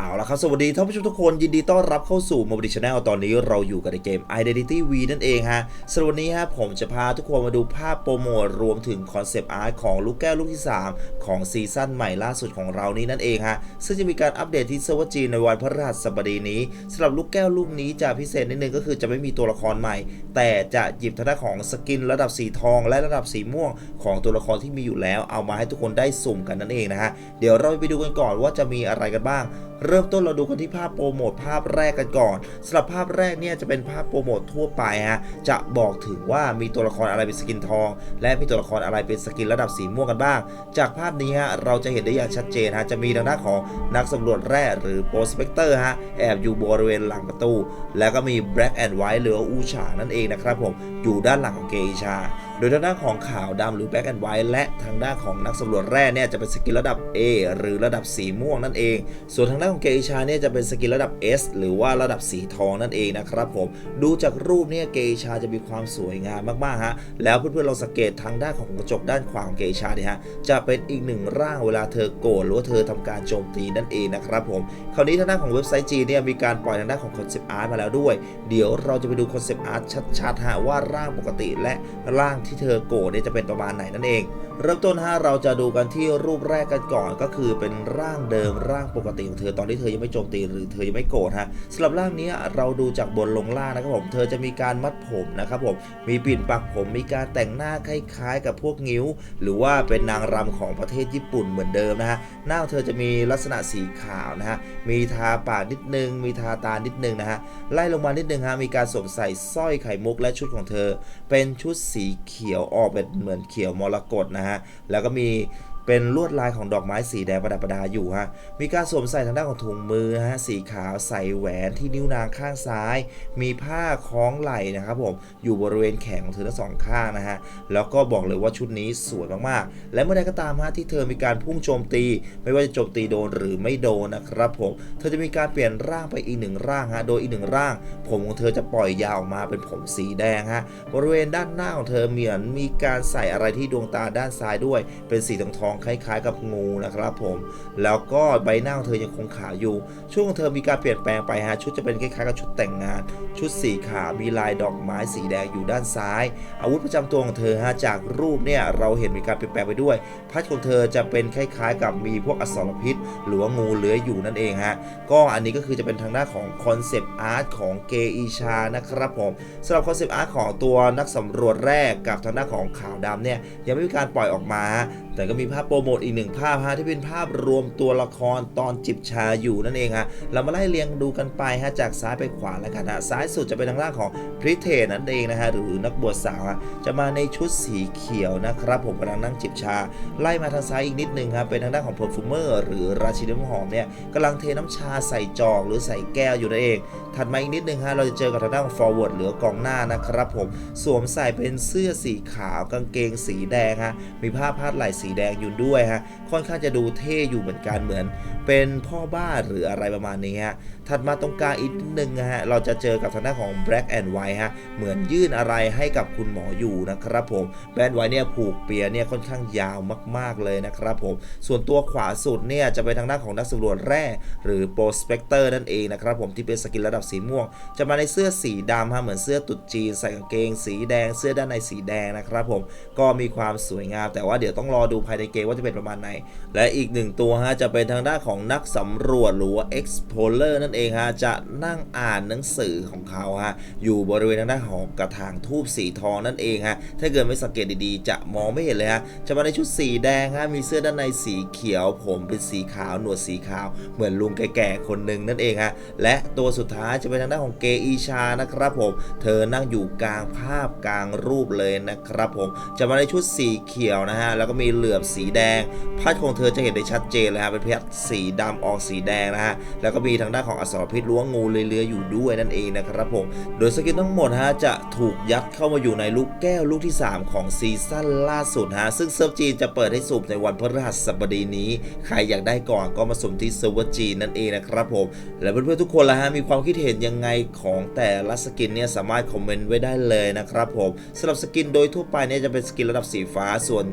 เอาละครับ สวัสดีท่านผู้ชมทุกคนยินดีต้อนรับเข้าสู่ m o b i l i t Channel ตอนนี้เราอยู่กันในเกม Identity V นั่นเองฮะสำหรับวันนี้ฮะผมจะพาทุกคนมาดูภาพโปรโมทรวมถึงคอนเซปต์อาร์ตของลูกแก้วลูกที่ 3 ของซีซั่นใหม่ล่าสุดของเรานี้นั่นเองฮะซึ่งจะมีการอัปเดตที่เซิร์ฟเวอร์จีนในวันพฤหัสบดีนี้สำหรับลูกแก้วลูกนี้จะพิเศษนิดนึงก็คือจะไม่มีตัวละครใหม่ แต่จะหยิบทางด้าของสกินระดับสีทอง และระดับสีม่วง ของตัวละครที่มีอยู่แล้ว เอามาให้ทุกคนได้สุ่มกันนั่นเองนะฮะเดี๋ยวเราไปดูกันก่อนว่าจะมีอะไรกันบ้างเริ่มต้นเราดูกันที่ภาพโปรโมทภาพแรกกันก่อนสำหรับภาพแรกเนี่ยจะเป็นภาพโปรโมททั่วไปฮะจะบอกถึงว่ามีตัวละครอะไรเป็นสกินทอง และมีตัวละครอะไรเป็นสกินระดับสีม่วงกันบ้าง จากภาพนี้ฮะเราจะเห็นได้อย่างชัดเจนฮะจะมีทางด้านของนักสำรวจแร่หรือโปรสเปกเตอร์ฮะแอบอยู่บริเวณหลังประตู แล้วก็มี Black and White หรืออูชานั่นเองนะครับผมอยู่ด้านหลังของเกอิชา โดยทางด้านของขาวดำหรือ Black and White และทางด้านของนักสำรวจแร่เนี่ยจะเป็นสกิลระดับ A หรือระดับสีม่วงนั่นเอง ส่วนทางด้านของเกอิชาเนี่ยจะเป็นสกิลระดับ S หรือว่าระดับสีทองนั่นเองนะครับผม ดูจากรูปเนี่ยเกอิชาจะมีความสวยงามมากๆฮะ แล้วเพื่อนๆลองสังเกตทางด้านของกระจกด้านขวาของเกอิชาเนี่ยฮะ จะเป็นอีกหนึ่งร่างเวลาเธอโกรธหรือว่าเธอทำการโจมตีนั่นเองนะครับผม คราวนี้ทางด้านของเว็บไซต์จีเนี่ยมีการปล่อยทางด้านของคอนเซปต์อาร์ตมาแล้วด้วย เดี๋ยวเราจะไปดูคอนเซปต์อาร์ตชัดๆฮะว่าร่างปกติและร่างทที่เธอโกรธเนี่ยจะเป็นประมาณไหนนั่นเอง เริ่มต้นฮะเราจะดูกันที่รูปแรกกันก่อนก็คือเป็นร่างเดิมร่างปกติของเธอตอนที่เธอยังไม่โจมตีหรือเธอยังไม่โกรธฮะสำหรับร่างนี้เราดูจากบนลงล่างนะครับผมเธอจะมีการมัดผมนะครับผมมีปิ่นปักผมมีการแต่งหน้าคล้ายๆ กับพวกงิ้ว หรือว่าเป็นนางรำของประเทศญี่ปุ่นเหมือนเดิมนะฮะหน้าเธอจะมีลักษณะสีขาวนะฮะมีทาปากนิดนึง มีทาตานิดนึงนะฮะไล่ลงมานิดนึงฮะมีการสวมใส่สร้อยไข่มุกและชุดของเธอ เป็นชุดสีเขียวออกเป็นเหมือนเขียวมรกตนะฮะแล้วก็มีเป็นลวดลายของดอกไม้สีแดงประดับประดาอยู่ฮะ มีการสวมใส่ทางด้านของถุงมือฮะสีขาวใส่แหวนที่นิ้วนางข้างซ้าย มีผ้าคล้องไหล่นะครับผมอยู่บริเวณแขนของเธอทั้งสองข้างนะฮะ แล้วก็บอกเลยว่าชุดนี้สวยมากๆ และเมื่อใดก็ตามฮะที่เธอมีการพุ่งโจมตี ไม่ว่าจะโจมตีโดนหรือไม่โดนนะครับผม เธอจะมีการเปลี่ยนร่างไปอีกหนึ่งร่างฮะ โดยอีกหนึ่งร่าง ผมของเธอจะปล่อยยาวออกมาเป็นผมสีแดงฮะ บริเวณด้านหน้าของเธอเหมือนมีการใส่อะไรที่ดวงตาด้านซ้ายด้วย เป็นสีทององคล้ายๆ กับงูนะครับผม แล้วก็ใบหน้าของเธอยังคงขาวอยู่ ช่วงของเธอมีการเปลี่ยนแปลงไปฮะชุดจะเป็นคล้ายๆกับชุดแต่งงาน ชุดสีขาวมีลายดอกไม้สีแดงอยู่ด้านซ้าย อาวุธประจำตัวของเธอฮะจากรูปเนี่ยเราเห็นมีการเปลี่ยนแปลงไปด้วย พัดของเธอจะเป็นคล้ายๆ กับมีพวกอสรพิษ หรือว่างูเลื้อยอยู่นั่นเองฮะก็อันนี้ก็คือจะเป็นทางด้านของคอนเซปต์อาร์ตของเกอีชานะครับผมสำหรับคอนเซปต์อาร์ตของตัวนักสำรวจแรกกับทางด้านของขาวดำเนี่ยยังไม่มีการปล่อยออกมา แต่ก็มีภาพโปรโมทอีกหนึ่งภาพฮะที่เป็นภาพรวมตัวละครตอนจิบชาอยู่นั่นเองฮะเรามาไล่เรียงดูกันไปฮะจากซ้ายไปขวาแล้วกันฮะซ้ายสุดจะเป็นทางด้านของพริเทนนั่นเองนะฮะหรือนักบวชสาวฮะจะมาในชุดสีเขียวนะครับผมกำลังนั่งจิบชา ไล่มาทางซ้ายอีกนิดนึงครับเป็นทางด้านของเพอร์ฟูเมอร์หรือราชินีน้ำหอมเนี่ยกำลังเทน้ำชาใส่จอกหรือใส่แก้วอยู่นั่นเอง ถัดมาอีกนิดนึงฮะเราจะเจอกับทางด้านของ forward หรือกองหน้านะครับผมสวมใส่เป็นเสื้อสีขาวกางเกงสีแดงฮะมีผ้าพาดไหล่สีแดงอยู่ด้วยฮะค่อนข้างจะดูเท่อยู่เหมือนกันเหมือน เป็นพ่อบ้านหรืออะไรประมาณนี้ฮะถัดมาตรงกลางอีกนิดนึงฮะเราจะเจอกับทางด้านของ black and white ฮะเหมือนยื่นอะไรให้กับคุณหมออยู่นะครับผม black and white เนี่ยผูกเปียเนี่ยค่อนข้างยาวมาก ๆเลยนะครับผมส่วนตัวขวาสุดเนี่ยจะเป็นทางด้านของนักสำรวจแร่หรือ prospector นั่นเองนะครับผมที่เป็นสกินระดับสีม่วง จะมาในเสื้อสีดำฮะเหมือนเสื้อตุดจีนใส่กางเกง สีแดงเสื้อด้านในสีแดงนะครับผมก็มีความสวยงาม แต่ว่าเดี๋ยวต้องรอดูภายในเกมว่าจะเป็นประมาณไหน และอีกหนึ่งตัวฮะจะเป็นทางด้านของนักสำรวจหรือว่า explorer นั่นเองฮะจะนั่งอ่านหนังสือของเขาฮะอยู่บริเวณทางด้านของกระถางทูบสีทองนั่นเองฮะถ้าเกิดไม่สังเกตดีๆ จะมองไม่เห็นเลยฮะจะมาในชุดสีแดงฮะมีเสื้อด้านในสีเขียว ผมเป็นสีขาวหนวดสีขาว เหมือนลุงแก่ๆคนหนึ่งนั่นเองฮะและตัวสุดท้ายจะเป็นทางด้านของเกอีชานะครับผม เธอนั่งอยู่กลางภาพกลางรูปเลยนะครับผมจะมาในชุดสีเขียวนะฮะแล้วก็มีเหลือบสีแดงพัดของเธอจะเห็นได้ชัดเจนเลยฮะเป็นเพชรสีดำออกสีแดงนะฮะแล้วก็มีทางด้านของอสรพิษล้วงงูเลื้อยอยู่ด้วยนั่นเองนะครับผมโดยสกินทั้งหมดฮะจะถูกยัดเข้ามาอยู่ในลูกแก้วลูกที่ 3 ของซีซั่นล่าสุดฮะซึ่งเซิร์ฟจีนจะเปิดให้สุ่มในวันพฤหัสบดีนี้ ใครอยากได้ก่อนก็มาสุ่มที่เซิร์ฟจีนนั่นเองนะครับผมและเพื่อนๆทุกคนละฮะมีความคิดเห็นยังไงของแต่ละสกินเนี่ยสามารถคอมเมนต์ไว้ได้เลยนะครับผมสำหรับสกินโดยทั่วไปเนี่ยจะเป็นสกินระดับสีฟ้าส่วน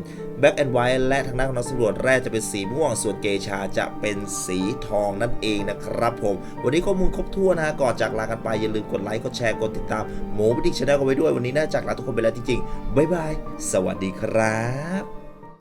Black and ไว้และทางด้านของนักสำรวจแร่จะเป็นสีม่วง ส่วนเกชาจะเป็นสีทองนั่นเองนะครับผม วันนี้ข้อมูลครบถ้วนนะก่อนจากลากันไปอย่าลืมกดไลค์กดแชร์กดติดตามหมูบิดิกชาแนลกันไว้ด้วยวันนี้น่าจากลาทุกคนไปแล้วจริงๆบ๊ายบายสวัสดีครับ